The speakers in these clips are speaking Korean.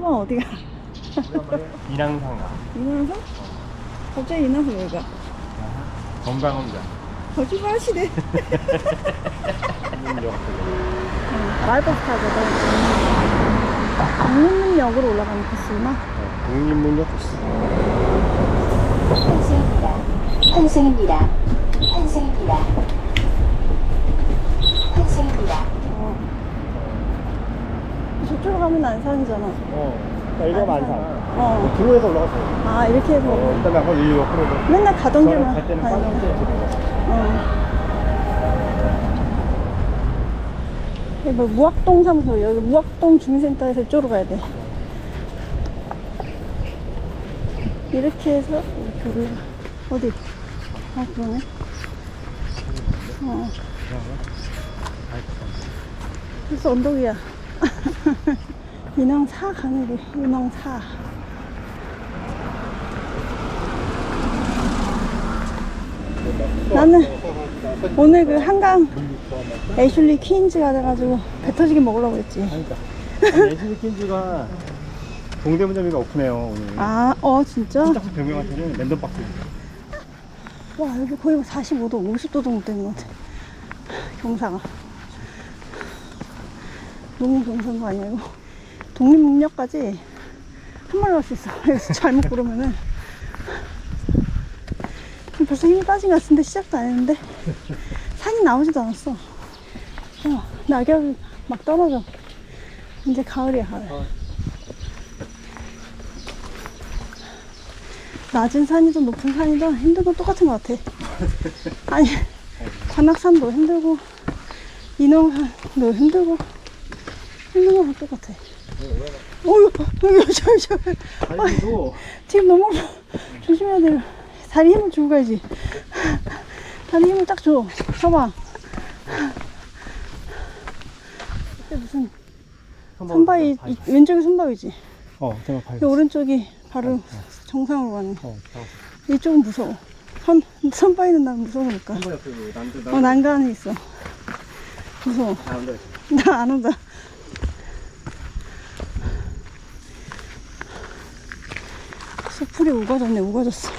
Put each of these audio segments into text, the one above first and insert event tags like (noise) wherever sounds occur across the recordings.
소방 어디가? 인왕상가 인왕산? 갑자기 인왕산 왜 가? 건강합니다 거짓말 하시네. 국민역 말버스 타거든. 국민역으로 올라가는 코스구나. 독립문역 코스 환승입니다. 환승입니다. 환승입니다. 환승입니다. 가면 안산이잖아. 어 여기가 만산 어. 들어에서 올라갔어요 아, 이렇게 해서. 어, 그다음에 한번 이 옆으로 맨날 가던 길만. 갈 때는. 데 어. 여기 뭐 무학동 사무소, 여기 무학동 주민센터에서 이쪽으로 가야 돼. 이렇게 해서 이렇게. 어디? 아, 그러네. 어. 벌써 언덕이야. 인왕사 가는 길, 인왕사. 나는 오늘 그 한강 애슐리 퀸즈 가가지고 배 터지게 먹으려고 했지. 그러니까 예슬리 킨즈가 동대문점이가 오픈해요 오늘 아, 어, 진짜? 신작수 병명한테는 랜덤 박스 와, 여기 거의 45도, 50도 정도 되는 것 같아. 경사가. 너무 경사인 거 아니야, 이거? 독립문역까지 한 마리 갈수 있어. (laughs) 여기서 잘못 고르면은. 벌써 힘이 빠진 것 같은데, 시작도 안 했는데. 산이 나오지도 않았어. 어, 낙엽이 막 떨어져. 이제 가을이야, 가을. 낮은 산이든 높은 산이든 힘든 건 똑같은 것 같아. 아니, 관악산도 힘들고, 인왕산도 힘들고, 힘든 건 똑같아. 어휴, 여기, 저기, 저기. 아니도 지금 너무 조심해야 돼요. 다리 힘을 주고 가야지. 다리 힘을 딱 줘. 봐봐. 그때 무슨 선바위, 이- 왼쪽이 선바위지. 어 제가 이 오른쪽이 바로 정상으로 가는. 어 이쪽은 무서워. 선, 선바위는 난 무서우니까. 한번 옆에 남들 어, 난간에 있어. 무서워. 남들 나안 온다. 수 풀이 우거졌네, 우거졌어.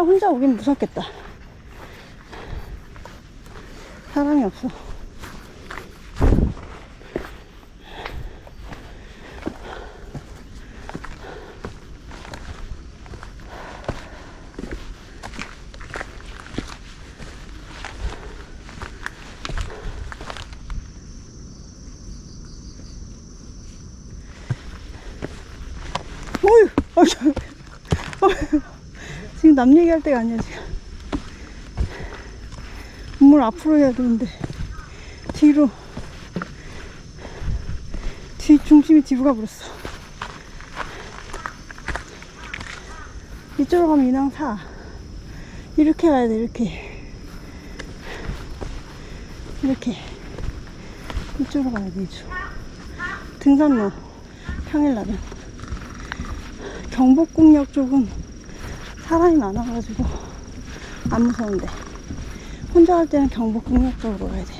혼자 오긴 무섭겠다. 사람이 없어. 어휴, 어휴, 어휴. 지금 남 얘기할 때가 아니야 지금. 건물 앞으로 해야 되는데. 뒤로. 뒤 중심이 뒤로 가버렸어. 이쪽으로 가면 인왕 사. 이렇게 가야 돼 이렇게. 이렇게. 이쪽으로 가야 돼 이쪽. 등산로. 평일날은. 경복궁역 쪽은 사람이 많아가지고 안 무서운데 혼자 갈 때는 경복 궁역 쪽으로 가야 돼.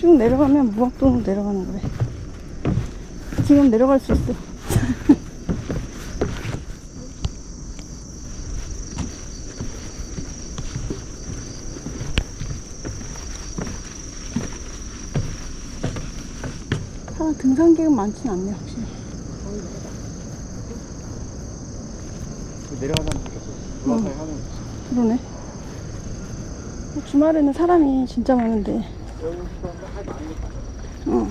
쭉 내려가면 무학동으로 내려가는 거래. 지금 내려갈 수 있어. (laughs) 아, 등산객은 많진 않네, 확실히. 내려가는 느꼈어 올라가서 하는 그러네. 주말에는 사람이 진짜 많은데. 어.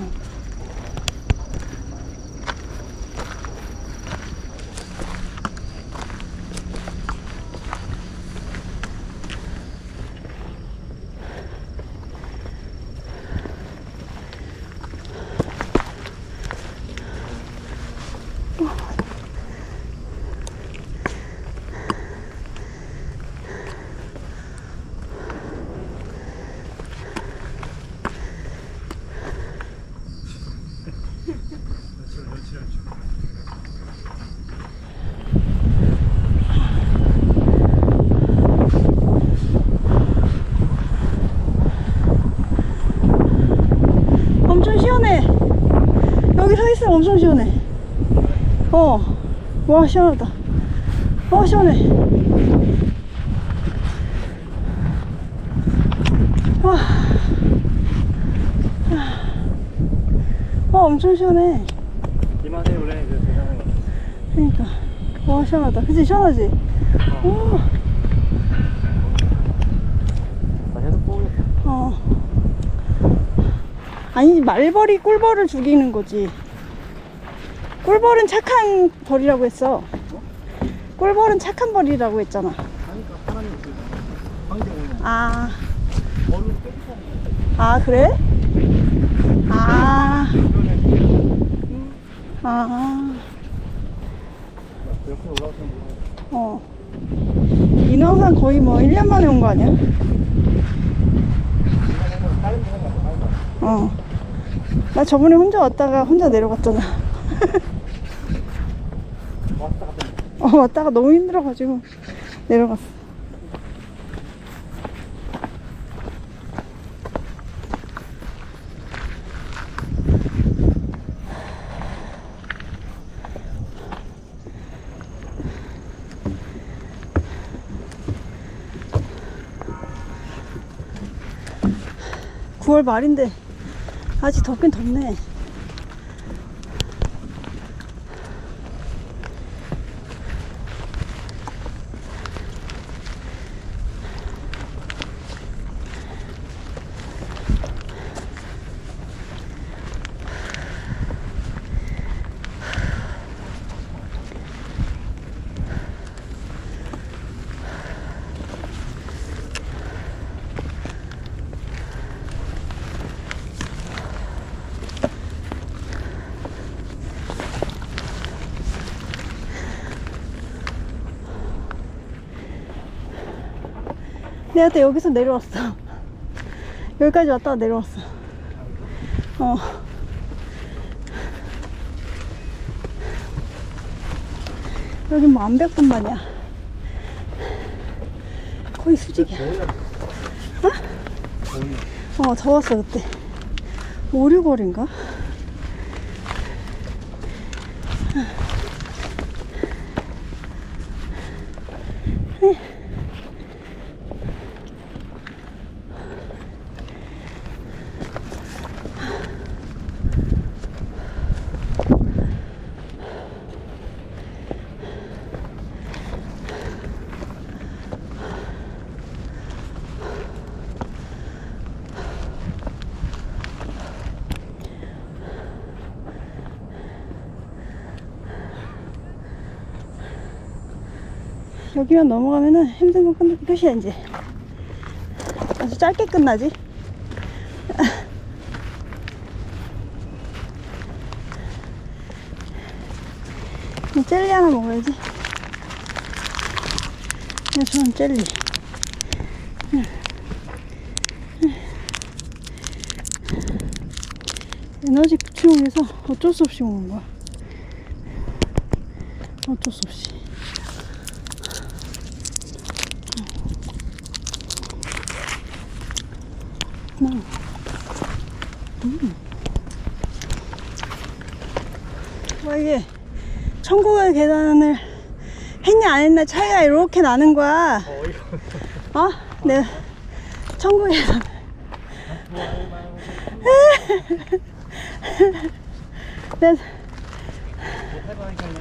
여기 서 있으면 엄청 시원해. 어. 와, 시원하다. 어, 시원해. 와. 어, 엄청 시원해. 이만해 원래 그 대단한 거. 그러니까. 와, 시원하다. 그치? 시원하지? 오. 나 계속 보겠다. 어. 아니, 말벌이 꿀벌을 죽이는 거지. 꿀벌은 착한 벌이라고 했어. 꿀벌은 착한 벌이라고 했잖아. 아, 아, 그래? 아, 아, 어. 인왕산 거의 뭐 1년 만에 온 거 아니야? 어. 나 저번에 혼자 왔다가 혼자 내려갔잖아. (laughs) 어, 왔다가 너무 힘들어가지고 내려갔어. 구월 말인데 아직 덥긴 덥네. 또 여기서 내려왔어. (laughs) 여기까지 왔다가 내려왔어. 어. 여기 뭐 암벽분만이야. 거의 수직이야. 어, 더웠어, 그때. 5, 6월인가? 여기만 넘어가면은 힘든 건 끝, 끝이야, 이제. 아주 짧게 끝나지? (laughs) 이 젤리 하나 먹어야지. 야, 저는 젤리. 에너지 보충을 위해서 어쩔 수 없이 먹는 거야. 어쩔 수 없이. 음. 음. 와 이게 천국의 계단을 했냐 안 했냐 차이가 이렇게 나는 거야. 어? 내 천국의 계단. (laughs) 내 (laughs) 해봐야겠네.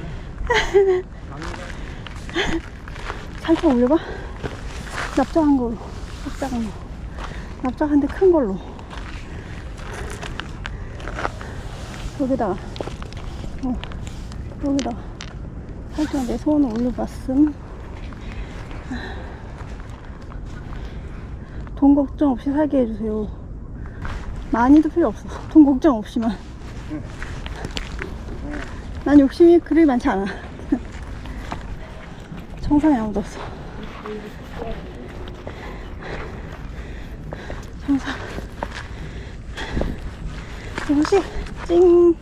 살짝 올려봐. 납작한 걸로. 납작한 거. 납작한데 큰 걸로. 여기다가. 어, 여기다가. 살짝 내 손을 올려봤음. 돈 걱정 없이 살게 해주세요. 많이도 필요 없어. 돈 걱정 없이만. 난 욕심이 그리 많지 않아. (laughs) 청산이 아무도 없어. 청산. 조금씩 찡.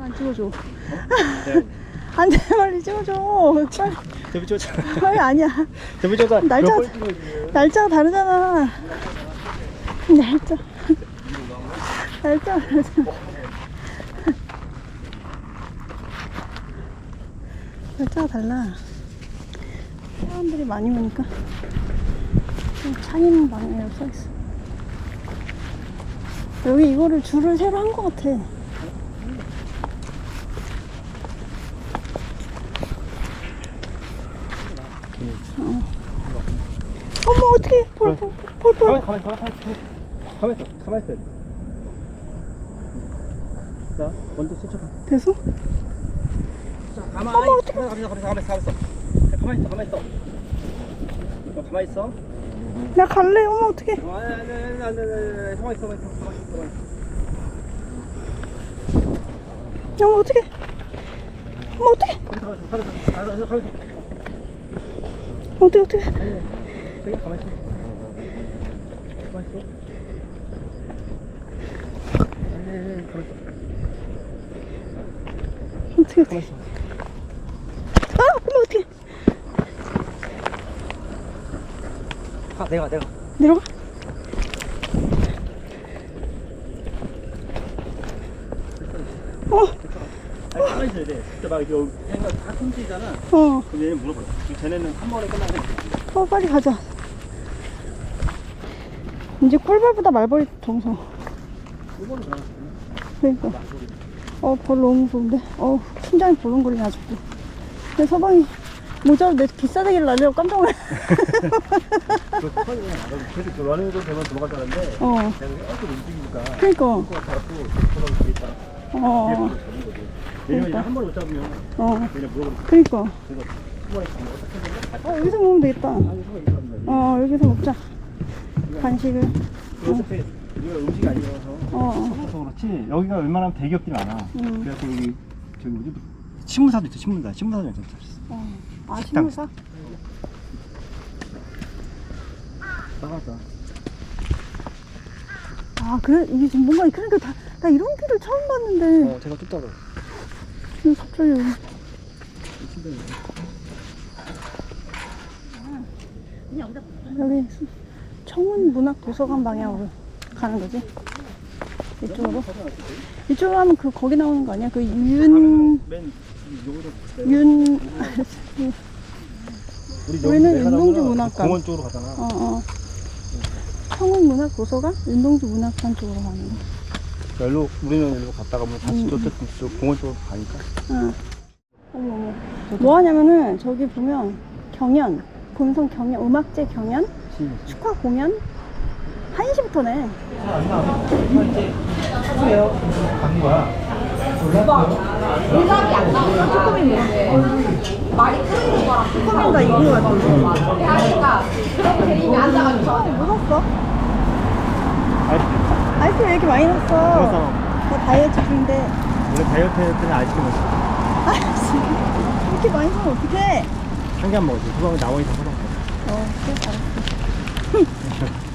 안 찍어줘. 네. 안 돼, 빨리 찍어줘. 빨리. 데뷔 쫓아. 빨리 아니야. 데뷔 쫓아. 날짜-. 날짜가 다르잖아. 날짜. 날짜가 다르잖아. 날짜가 달라. 사람들이 많이 오니까 좀 차이는 방향으로 써있어. 여기 이거를 줄을 새로 한 것 같아. 어. 어머 어떡해 폴폴 폴폴 가만 가만 가만 가만 있어 가만 있어. 자 먼저 스쳐봐. 됐어? 자 가만. 어머, 어떡해. 가만 있어 가만 있어 가만 있어 가만 있어. 가만. 너 가만 있어. 나 갈래 어머 어떡해 어, 아니 아니 아니 아니 아니 아니 가만 있어 가만 있어 가만 있어 가만 있어. 어머 어떡해 어머 어떡해 가만 있어 가만 있어 가만 있어 가만 있어. 어떡해 어떡해 저기 가만 있어. 가만 있어. 아니 아니 아니 가만 있어. 가만 어떡해 있어. 아 어머 어떡해 가 내가 내가. 내려가? 어. 아니 가만 있어야 돼. 진짜 막 이거 얘가 다 숨지잖아. 어, 그럼 얘는 물어버려. 쟤네는 한 번에 끝나고. 어 빨리 가자. 이제 꿀벌보다 말벌이 더 무서워. 일본은 그냥 그러니까. 어 벌 너무 무서운데? 어 심장이 벌렁거리네 아직도. 내 서방이 모자로 내 비싸대기를 날려고 깜짝 놀랐어 (laughs) 그 턱이 계속 그 러닝도 되면 들어갈 줄 알았는데 어 내가 계속 움직이니까 그니까 그거 갖고 돌아올 수 있다. 어 뒤에 잡는 거지. 왜냐면 이제 한 번에 못 잡으면 어, 그냥 물어버리고 그니까. 그래서 한 번에 잡으면 어떻게 되냐? 어, 여기서 먹으면 되겠다. 아니 이거. 어, 여기서 먹자. 간식을. 어차피 이거 음식이 아니라서 어, 그래서 그렇지 여기가 웬만하면 대기업들이 많아. 음. 그래서 여기 저기 뭐지 신문사도 있어 신문사 신문사도 있어. 어. 아, 식당. 신문사? 나가자. 아, 그래? 이게 지금 뭔가, 그러니까 다, 나 이런 길을 처음 봤는데. 어 제가 뚝딱을. 근데 갑자기 여기. 여기 청운 문학 도서관 방향으로 가는 거지? 이쪽으로? 이쪽으로 하면 그, 거기 나오는 거 아니야? 그 윤, 윤, 우리 우리는 나오면 문학관. 공원 쪽으로 가잖아. 어, 어. 청운 문학 도서관? 윤동주 문학관 쪽으로 가는 거. 여기로 우리는 여기로 갔다가 뭐 다시 음. 저쪽 저 공원 쪽으로 가니까. 응. 어머, 어머. 뭐 하냐면은 저기 보면 경연, 본성 경연, 음악제 경연, 축하 공연 1시부터네. 가는 거야. 축구인가 이거 같아. 뭐 샀어? 아이스크림. 아이스크림 왜 이렇게 많이 샀어? 그래서 나 다이어트 중인데. 원래 다이어트 할 때는 아이스크림 먹어. 아이씨, 이렇게 많이 사면 어떡해? 한 개 안 먹었지. 그거 나머지 다 사먹어. 어, 그래, 알았어. (laughs)